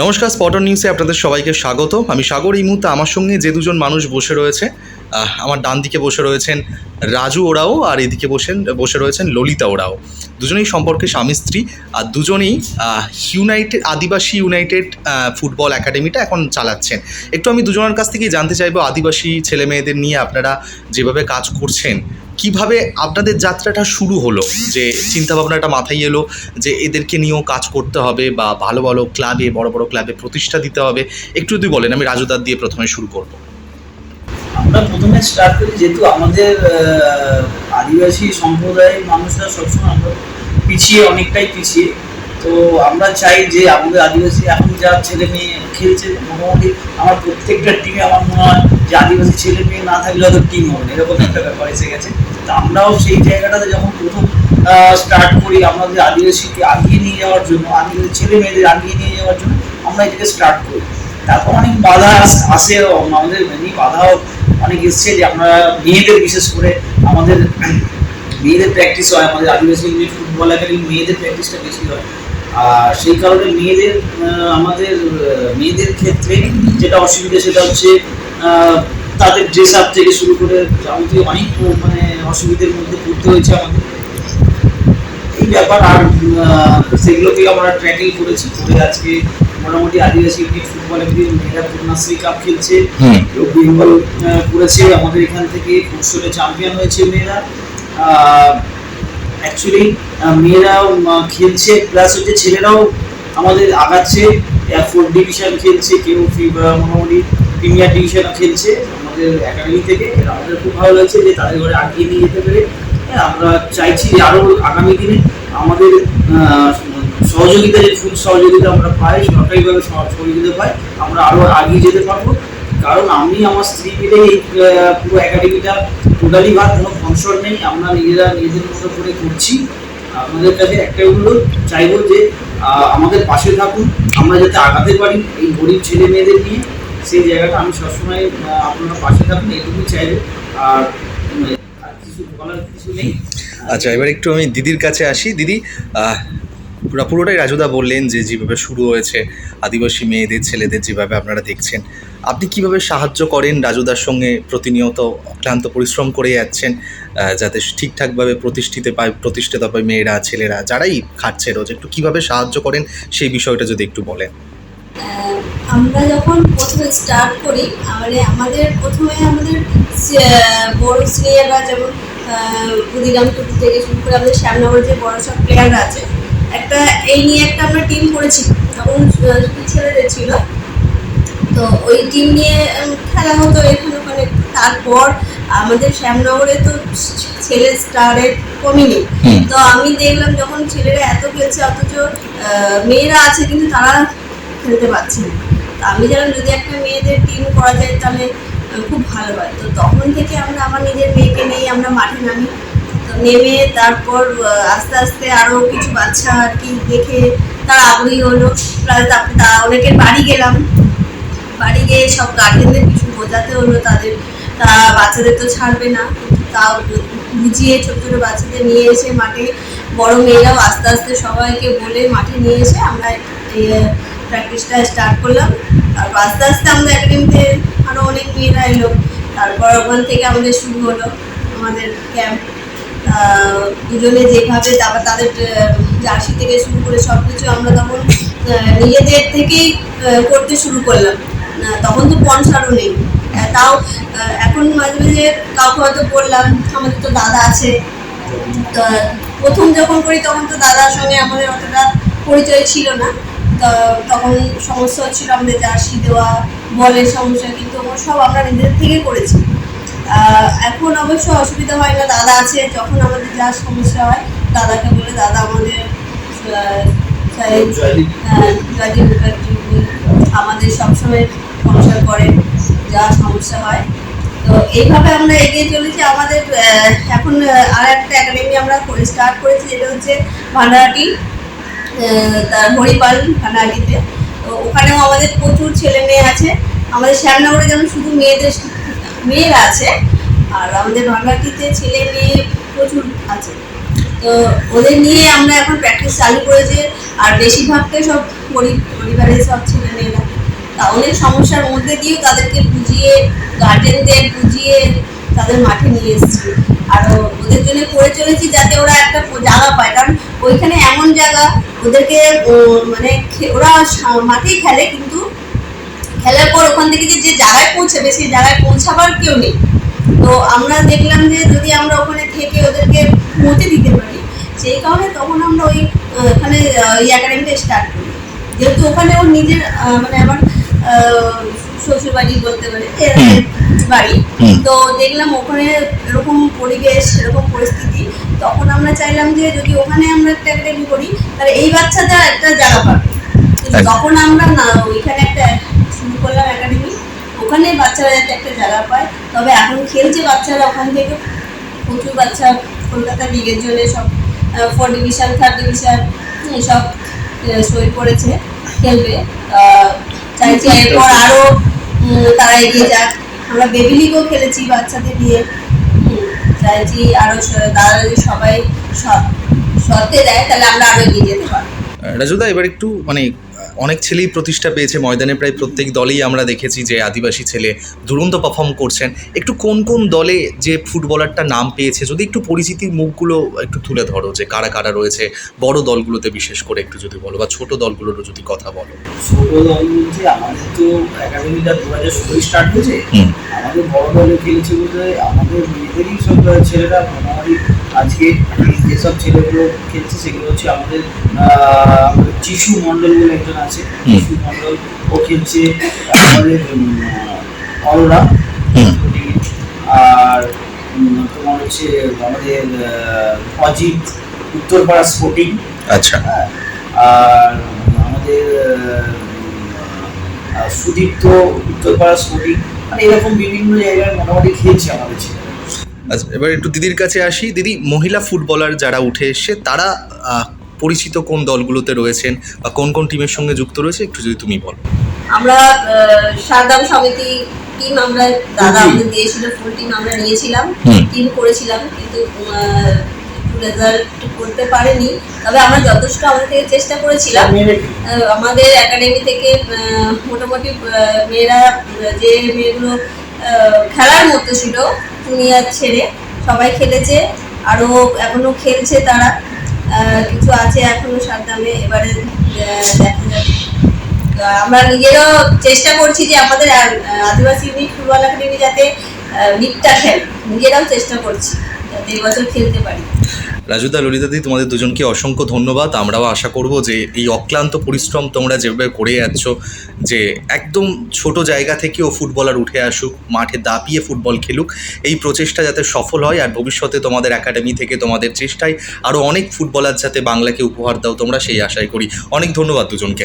নমস্কার স্পটন নিউজে আপনাদের সবাইকে স্বাগত আমি সাগর, এই মুহূর্তে আমার সঙ্গে যে দুজন মানুষ বসে রয়েছে আমার ডান দিকে বসে রয়েছেন রাজু ওরাও আর এদিকে বসেন, বসে রয়েছেন ললিতা ওরাও। দুজনেই সম্পর্কে স্বামী স্ত্রী আর দুজনেই ইউনাইটেড আদিবাসী ইউনাইটেড ফুটবল একাডেমিটা এখন চালাচ্ছেন। একটু আমি দুজনের কাছ থেকেই জানতে চাইব, আদিবাসী ছেলে মেয়েদের নিয়ে আপনারা যেভাবে কাজ করছেন কীভাবে আপনাদের যাত্রাটা শুরু হলো? যে চিন্তা ভাবনাটা মাথায় এলো যে এদেরকে নিয়েও কাজ করতে হবে বা ভালো ভালো ক্লাবে, বড় বড় ক্লাবে প্রতিষ্ঠা দিতে হবে। একটু যদি বলেন, আমি রাজুদার দিয়ে প্রথমে শুরু করব। আমরা প্রথমে স্টার্ট করি, যেহেতু আমাদের আদিবাসী সম্প্রদায়ের মানুষরা সবসময় আমরা পিছিয়ে, অনেকটাই পিছিয়ে। তো আমরা চাই যে আমাদের আদিবাসী এখন যা ছেলে মেয়ে খেলছে, মোটামুটি আমার প্রত্যেকটা টিমে আমার মনে হয় যে আদিবাসী ছেলে মেয়ে না থাকলে হয়তো টিম হবে এরকম একটা ব্যাপার এসে গেছে। আমরাও সেই জায়গাটাতে যখন প্রথম স্টার্ট করি আমাদের আদিবাসীকে আগিয়ে নিয়ে যাওয়ার জন্য, আদিবাসী ছেলে মেয়েদের আগিয়ে নিয়ে যাওয়ার জন্য আমরা এটাকে স্টার্ট করি। তারপর অনেক বাধা আস- আমাদের, এমনি বাধাও অনেক এসছে যে আমরা মেয়েদের বিশেষ করে আমাদের মেয়েদের প্র্যাকটিস হয়, আমাদের আদিবাসী ইউনিট ফুটবল একাডেমি মেয়েদের প্র্যাকটিসটা বেশি হয়। আর সেই কারণে মেয়েদের আমাদের মেয়েদের ক্ষেত্রে যেটা অসুবিধা সেটা হচ্ছে তাদের ড্রেস আপ থেকে শুরু করে যাবতীয় অনেক মানে অসুবিধার মধ্যে পড়তে হয়েছে আমাদের। এই ব্যাপার আর সেগুলোকে আমরা ট্র্যাকিং করেছি। করে আজকে মোটামুটি আদিবাসী ইউনিট ফুটবল একাডেমি মেয়েরা কন্যাশ্রী কাপ খেলছে। বেঙ্গল করেছে। আমাদের এখান থেকে ফুটসলে চ্যাম্পিয়ন হয়েছে মেয়েরা। অ্যাকচুয়ালি মেয়েরাও খেলছে। প্লাস হচ্ছে ছেলেরাও আমাদের আগাচ্ছে। ফোর্থ ডিভিশন খেলছে। কেউ মোটামুটি প্রিমিয়ার ডিভিশনও খেলছে। আমাদের একাডেমি থেকে। আমাদের খুব ভালো লাগছে যে তাদের ঘরে আগিয়ে নিয়ে যেতে পেরে। হ্যাঁ, আমরা চাইছি যে আরও আগামী দিনে আমাদের সহযোগিতা যে ফুল সহযোগিতা আমরা পাই সরকারিভাবে সহ- সহযোগিতা পাই আমরা আরও আগিয়ে যেতে পারব। কারণ আমি আমার স্ত্রী মিলে এই পুরো একাডেমিটা টোটালি ভাগ কোনো ফাংশন নেই। আমরা নিজেরা নিজেদের মতো করে করছি। আমাদের কাছে একটাই অনুরোধ চাইব যে আমাদের পাশে থাকুন। আমরা যাতে আগাতে পারি এই গরিব ছেলে মেয়েদের নিয়ে। সেই জায়গাটা আমি সবসময় আপনারা পাশে থাকুন, এইটুকুই চাইব। আর কিছু বলার কিছু নেই? আচ্ছা এবার একটু আমি দিদির কাছে আসি। দিদি পুরোটাই রাজুদা বললেন যে, যেভাবে শুরু হয়েছে আদিবাসী মেয়েদের, ছেলেদের যেভাবে আপনারা দেখছেন, আপনি কীভাবে সাহায্য করেন রাজুদার সঙ্গে প্রতিনিয়ত অক্লান্ত পরিশ্রম করে যাচ্ছেন যাতে ঠিকঠাকভাবে প্রতিষ্ঠিত পায় প্রতিষ্ঠিত পায় মেয়েরা, ছেলেরা, যারাই খাচ্ছে রোজ, একটু কীভাবে সাহায্য করেন সেই বিষয়টা যদি একটু বলেন। আমরা যখন প্রথমে স্টার্ট করি মানে আমাদের প্রথমে আমাদের বড় সিনিয়ররা যেমন ক্ষুদিরাম টুকু থেকে শুরু করে আমাদের শ্যামনগরের যে বড় সব প্লেয়াররা আছে একটা এই নিয়ে একটা আমরা টিম করেছি। তখন ছেলেদের ছিল। তো ওই টিম নিয়ে খেলা হতো এখানে ওখানে। তারপর আমাদের শ্যামনগরে তো ছেলে স্টারের কমই নেই। তো আমি দেখলাম যখন ছেলেরা এত খেলছে অথচ আহ, মেয়েরা আছে কিন্তু তারা খেলতে পারছে না। আমি জানলাম যদি একটা মেয়েদের টিম করা যায় তাহলে খুব ভালো হয়। তো তখন থেকে আমরা আমার নিজের মেয়েকে নিয়ে আমরা মাঠে নামি। তো নেমে তারপর আস্তে আস্তে আরও কিছু বাচ্চা আর কি দেখে তারা আগ্রহী হলো। প্লাস তারপর অনেকের বাড়ি গেলাম। বাড়ি গিয়ে সব গার্জেনদের কিছু বোঝাতে হলো। তাদের, তা বাচ্চাদের তো ছাড়বে না। তাও বুঝিয়ে ছোট ছোটো বাচ্চাদের নিয়ে এসে মাঠে বড় মেয়েরাও আস্তে আস্তে সবাইকে বলে মাঠে নিয়ে এসে আমরা প্র্যাকটিসটা স্টার্ট করলাম। তারপর আস্তে আস্তে আমাদের একাডেমিতে আরও অনেক মেয়েরা এলো। তারপর ওখান থেকে আমাদের শুরু হলো আমাদের ক্যাম্প দুজনে যেভাবে তারপর তাদের জার্সি থেকে শুরু করে সব কিছু আমরা তখন নিজেদের থেকেই করতে শুরু করলাম। তখন তো পনসারও নেই। তাও এখন মাঝে মাঝে কাউকে হয়তো বললাম, আমাদের তো দাদা আছে। প্রথম যখন করি তখন তো দাদার সঙ্গে আমাদের অতটা পরিচয় ছিল না। তখন সমস্যা হচ্ছিল আমাদের জার্সি দেওয়া, বলের সমস্যা, কিন্তু সব আমরা নিজেদের থেকে করেছি। এখন অবশ্য অসুবিধা হয় না, দাদা আছে, যখন আমাদের যা সমস্যা হয়, দাদাকে বলে, দাদা আমাদের উনি আমাদের সবসময় সংসার করে যা সমস্যা হয়। তো এইভাবে আমরা এগিয়ে চলেছি। আমাদের এখন আর একটা একাডেমি আমরা স্টার্ট করেছি, যেটা হচ্ছে ভান্ডারাটি তার হরিপাল ভান্ডারাটিতে তো ওখানেও আমাদের প্রচুর ছেলে মেয়ে আছে। আমাদের শ্যামনগরে যেমন শুধু মেয়েদের মেয়েরা আছে, আর আমাদের ভান্ডারাটিতে ছেলে মেয়ে প্রচুর আছে। তো ওদের নিয়ে আমরা এখন প্র্যাকটিস চালু করেছি, আর বেশিরভাগটাই সব পরিবারের সব ছেলে মেয়েরা। তা অনেক সমস্যার মধ্যে দিয়েও তাদেরকে বুঝিয়ে গার্জেনদের বুঝিয়ে তাদের মাঠে নিয়ে এসেছি। আর ওদের জন্য করে চলেছি যাতে ওরা একটা জায়গা পায়। কারণ ওইখানে এমন জায়গা, ওদেরকে মানে ওরা মাঠেই খেলে কিন্তু খেলার পর ওখান থেকে যে জায়গায় পৌঁছাবে, সেই জায়গায় পৌঁছাবার কেউ নেই। তো আমরা দেখলাম যে, যদি আমরা ওখানে থেকে ওদেরকে পৌঁছে দিতে পারি, সেই কারণে তখন আমরা ওই ওখানে ওই স্টার্ট করি। যেহেতু ওখানে ওর নিজের মানে আমার শ্বশুর বাড়ি বলতে পারে বাড়ি। তো দেখলাম ওখানে এরকম পরিবেশ এরকম পরিস্থিতি। তখন আমরা চাইলাম যে যদি ওখানে আমরা একটা একাডেমি করি তাহলে এই বাচ্চাটা একটা জায়গা পাবে। তখন আমরা না ওইখানে একটা শুরু করলাম একাডেমি ওখানে বাচ্চারা যাতে একটা জায়গা পায়। তবে এখন খেলছে বাচ্চারা ওখান থেকে। প্রচুর বাচ্চা কলকাতা লিগের জন্য সব ফোর ডিভিশন থার্ড ডিভিশন সব সই করেছে খেলবে। চাইছি এরপর আরও তারা এগিয়ে যাক। আমরা বেবি লিগও খেলেছি বাচ্চাদের নিয়ে। চাইছি আরও দাদা যদি সবাই সব সত্যে দেয়, তাহলে আমরা আরও এগিয়ে যেতে পারব। রাজুদা, এবার একটু মানে অনেক ছেলেই প্রতিষ্ঠা পেয়েছে ময়দানে। প্রায় প্রত্যেক দলেই আমরা দেখেছি যে আদিবাসী ছেলে দুরন্ত পারফর্ম করছেন। একটু কোন কোন দলে যে ফুটবলারটা নাম পেয়েছে যদি একটু পরিচিতির মুখগুলো একটু তুলে ধরো যে কারা কারা রয়েছে বড় দলগুলোতে বিশেষ করে একটু যদি বলো বা ছোট দলগুলোরও যদি কথা বলো। ছোট দল বলতে আমাদের তো একাডেমিটা দু হাজার ষোলোই স্টার্ট হয়েছে। আমাদের বড় দলে খেলেছে বলতে আমাদের নিজেদেরই সব ছেলেরা মোটামুটি আজকে যেসব ছেলেগুলো খেলছে সেগুলো হচ্ছে আমাদের চিশু মণ্ডল বলে একজন আছে। হুম। চিশু মণ্ডল ও খেলছে আমাদের অরোরা আর তোমার হচ্ছে আমাদের অজিত উত্তরপাড়া স্পোর্টিং আচ্ছা। হ্যাঁ, আর আমাদের সুদীপ্ত উত্তরপাড়া স্পোর্টিং মানে এরকম বিভিন্ন জায়গায় মোটামুটি খেলছে আমাদের ছেলেরা। আচ্ছা এবার একটু দিদির কাছে আসি। দিদি মহিলা ফুটবলার যারা উঠে এসছে তারা আহ, পরিচিত কোন দলগুলোতে রয়েছেন বা কোন কোন টিমের সঙ্গে যুক্ত রয়েছে? একটু যদি তুমি বলো। আমরা সারদাম সমিতি টিম আমরা দাদা আমাদের দিয়েছিল ফুল টিম আমরা নিয়েছিলাম। টিম করেছিলাম কিন্তু রেজাল্ট করতে পারেনি। তবে আমরা যথেষ্ট আমাদের থেকে চেষ্টা করেছিলাম। আহ, আমাদের একাডেমি থেকে আহ, মোটামুটি মেয়েরা যে মেয়েগুলো আহ, খেলার মতো ছিল জুনিয়র ছেড়ে সবাই খেলেছে আরও এখনও খেলছে তারা। কিছু আছে এখনও সারদামে এবারে দেখা যাবে আমরা নিজেরাও চেষ্টা করছি যে আমাদের আদিবাসী ইউনিট ফুটবল একাডেমি যাতে লিগটা খেলে। নিজেরাও চেষ্টা করছি, যাতে এবছর খেলতে পারি। রাজুদা ললিতাদি তোমাদের দুজনকে অসংখ্য ধন্যবাদ। আমরাও আশা করব যে এই অক্লান্ত পরিশ্রম তোমরা যেভাবে করে যাচ্ছ, যে একদম ছোট জায়গা থেকেও ফুটবলার উঠে আসুক, মাঠে দাপিয়ে ফুটবল খেলুক, এই প্রচেষ্টা যাতে সফল হয় আর ভবিষ্যতে তোমাদের একাডেমি থেকে তোমাদের চেষ্টায় আরও অনেক ফুটবলার যাতে বাংলাকে উপহার দাও, তোমরা সেই আশাই করি। অনেক ধন্যবাদ দুজনকে।